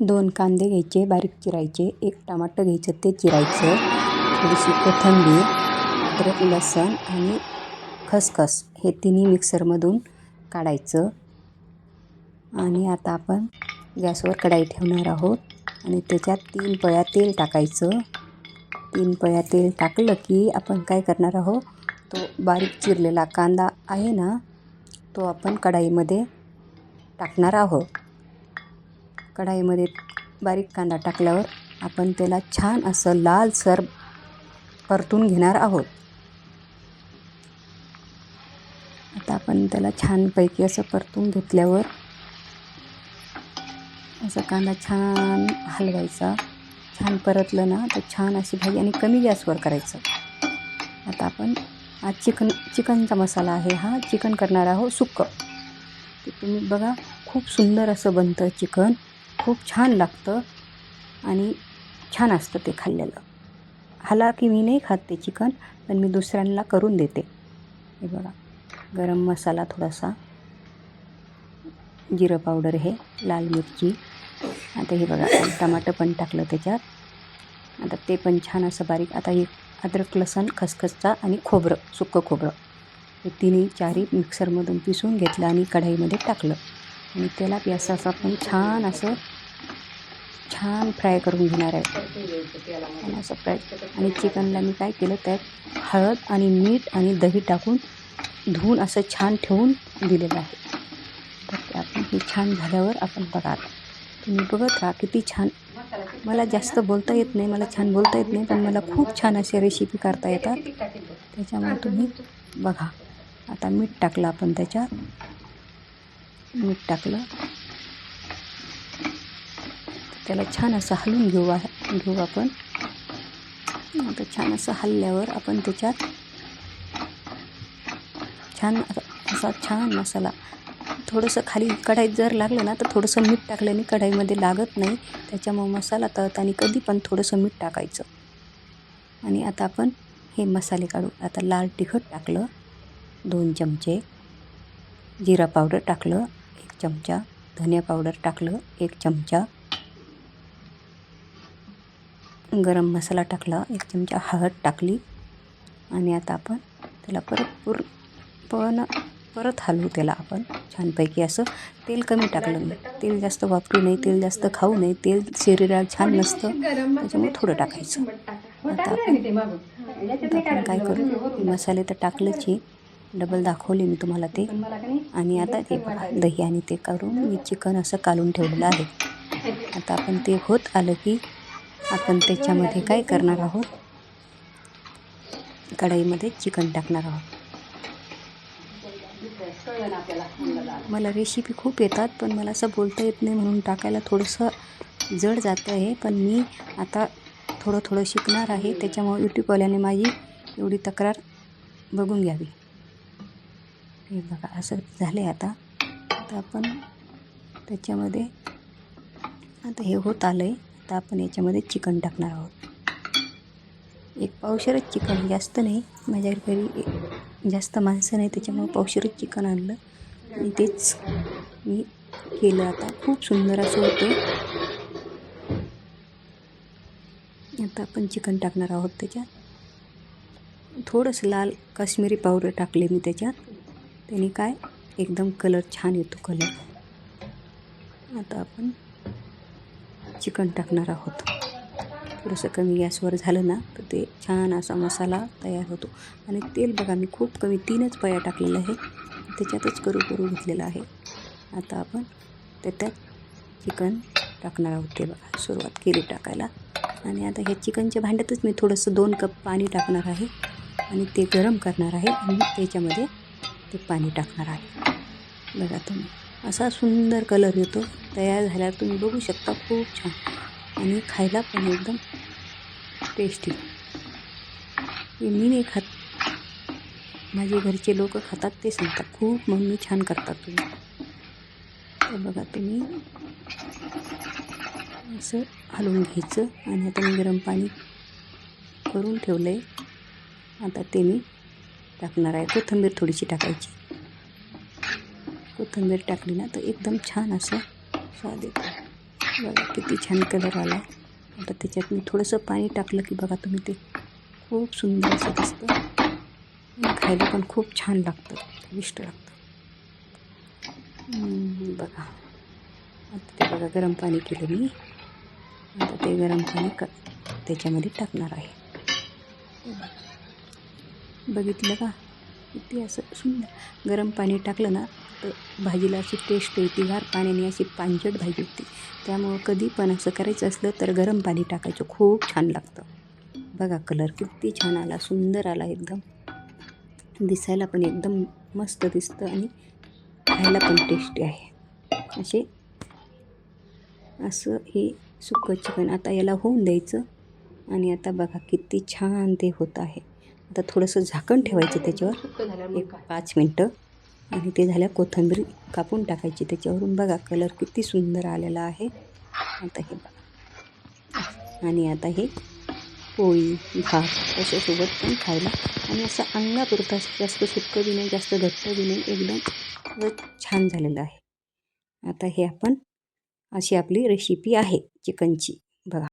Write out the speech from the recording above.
दोन कांदे घ्यायचे बारीक चिरायचे एक टमाटर घ्यायचं ते चिरायचं थोडीशी कोथिंबीर अद्रक लसण आणि खसखस हे तिन्ही मिक्सरमधून काढायचं. आणि आता आपण गॅसवर कढाई ठेवणार आहोत आणि त्याच्यात तीन पळ्या तेल टाकायचं. तीन पळ्या तेल टाकलं की आपण काय करणार आहोत? तो बारीक चिरलेला कांदा आहे ना तो आपण कढाईमध्ये टाकणार आहोत. कढाईमध्ये बारीक कांदा टाकल्यावर आपण त्याला छान असं लालसर परतून घेणार आहोत. आता आपण त्याला छानपैकी असं परतून घेतल्यावर असं कांदा छान हलवायचा. छान परतलं ना तर छान अशी भाजी आणि कमी गॅसवर करायचं. आता आपण हा चिकन चिकनचा मसाला आहे हा चिकन करणार आहोत सुक्कं. ते तुम्ही बघा खूप सुंदर असं बनतं चिकन. खूप छान लागतं आणि छान असतं ते खाल्लेलं. हाला की मी नाही खात ते चिकन पण मी दुसऱ्यांना करून देते. हे बघा गरम मसाला थोडासा जिरं पावडर हे लाल मिरची आता हे बघा टमाटर पण टाकलं त्याच्यात. आता ते पण छान असं बारीक आता हे अद्रक लसण खसखसचा आणि खोबरं सुक्कं खोबरं. हे तिन्ही चारी मिक्सरमधून पिसून घेतलं आणि कढाईमध्ये टाकलं. आणि त्याला बी असं असं आपण छान असं छान फ्राय करून घेणार आहे. छान असं फ्राय आणि चिकनला मी काय केलं त्यात हळद आणि मीठ आणि दही टाकून धुवून असं छान ठेवून दिलेलं आहे. तर ते आपण हे छान झाल्यावर आपण बघा तुम्ही बघत राहा किती छान मला जास्त बोलता येत नाही मला छान बोलता येत नाही पण मला खूप छान अशा रेसिपी करता येतात. त्याच्यामुळे तुम्ही बघा. आता मीठ टाकलं आपण त्याच्यात. मीठ टाकलं. त्याला छान असं हलवून घेऊ घेऊ आपण. आता छान असं हलल्यावर आपण त्याच्यात छान असा छान मसाला थोडंसं खाली कढाईत जर लागलं ना तर थोडंसं मीठ टाकल्याने कढाईमध्ये लागत नाही. त्याच्यामुळं मसाला तळताना कधी पण थोडंसं मीठ टाकायचं. आणि आता आपण हे मसाले काढू. आता लाल तिखट टाकलं. दोन चमचे. जिरा पावडर टाकलं. एक चमचा धनिया पावडर टाकलं एक चमचा गरम मसाला टाकला एक चमचा हळद टाकली आणि आता आपण त्याला परत पूर पण परत हलवू त्याला आपण. छानपैकी असं तेल कमी टाकलं नाही तेल जास्त वापरू नये तेल जास्त खाऊ नये. तेल शरीराला छान नसतं त्याच्यामुळे थोडं टाकायचं. आता आपण आता आपण काय करू? मसाले तर टाकलंच आहे. डबल दाखवले मी तुम्हाला ते. आणि आता ते दही आणि ते करून मी चिकन असं काढून ठेवलेलं आहे. आता आपण ते होत आलं की आपण त्याच्यामध्ये काय करणार आहोत? कढाईमध्ये चिकन टाकणार आहोत. मला रेसिपी खूप येतात पण मला असं बोलता येत नाही म्हणून टाकायला थोडंसं जड जातं आहे. पण मी आता थोडं थोडं शिकणार आहे. त्याच्यामुळे यूट्यूबवाल्याने माझी एवढी तक्रार बघून घ्यावी. हे बघा असं झालं आहे आता. आता आपण त्याच्यामध्ये आता हे होत आलं आहे आता आपण याच्यामध्ये चिकन टाकणार आहोत. एक पावशरच चिकन जास्त नाही. माझ्या घरी जास्त माणसं नाही त्याच्यामुळे पावशरच चिकन आणलं. आणि तेच मी केलं आता. खूप सुंदर असं होतं आता आपण चिकन टाकणार आहोत त्याच्यात. थोडंसं लाल काश्मीरी पावडर टाकले मी त्याच्यात. त्याने काय? एकदम कलर छान येतो कलर आता आपण चिकन टाकणार आहोत. थोडंसं कमी गॅसवर झालं ना तर ते छान असा मसाला तयार होतो. आणि तेल बघा मी खूप कमी तीनच पया टाकलेलं आहे. त्याच्यातच करू करू घेतलेलं आहे. आता आपण त्याच्यात चिकन टाकणार आहोत. ते बघा सुरुवात केली टाकायला. आणि आता ह्या चिकनच्या भांड्यातच मी थोडंसं दोन कप पाणी टाकणार आहे. आणि ते गरम करणार आहे. आणि त्याच्यामध्ये ते पाणी टाकणार आहे. बघा तुम्ही असा सुंदर कलर येतो. तयार झाल्यावर तुम्ही बघू शकता खूप छान. आणि खायला पण एकदम टेस्टी हे मी नाही खात. माझे घरचे लोक खातात ते सांगतात. खूप मम्मी छान करतात तुम्ही. तर बघा तुम्ही. असं हलवून घ्यायचं आणि आता मी गरम पाणी करून ठेवलं आहे आता ते मी टाकणार आहे. कोथिंबीर थोडीशी टाकायची. कोथिंबीर टाकली ना तर एकदम छान असं स्वाद येतो. बघा किती छान कलर आला आता त्याच्यात मी थोडंसं पाणी टाकलं की बघा तुम्ही ते खूप सुंदर असं दिसतं. खायला पण खूप छान लागतं. विष्ट लागतं. बघा. आता ते बघा गरम पाणी केलं मी. आता ते गरम पाणी क त्याच्यामध्ये टाकणार आहे. बघा. बघितलं का? किती असं सुंदर. गरम पाणी टाकलं ना तर भाजीला अशी टेस्ट येते गार पाण्याने अशी पांजट भाजी होती. त्यामुळं कधी पण असं करायचं असलं तर गरम पाणी टाकायचं. खूप छान लागतं. बघा कलर किती छान आला सुंदर आला एकदम. दिसायला पण एकदम मस्त दिसतं आणि खायला पण टेस्टी आहे. असे असं हे सुकं चिकन आता याला होऊन द्यायचं. आणि आता बघा किती छान ते होत आहे. आता थोडंसं झाकण ठेवायचं त्याच्यावर. एक पाच मिनटं. आणि ते झाल्या कोथिंबीर कापून टाकायची त्याच्यावरून. बघा कलर किती सुंदर आलेला आहे. आता हे बघा. आणि आता हे पोळी भात त्याच्यासोबत पण खायला. आणि असं अंगापुरता जास्त सुक्कं बी नाही जास्त घट्ट बी नाही. एकदम छान झालेलं आहे. आता हे आपण अशी आपली रेसिपी आहे चिकनची. बघा.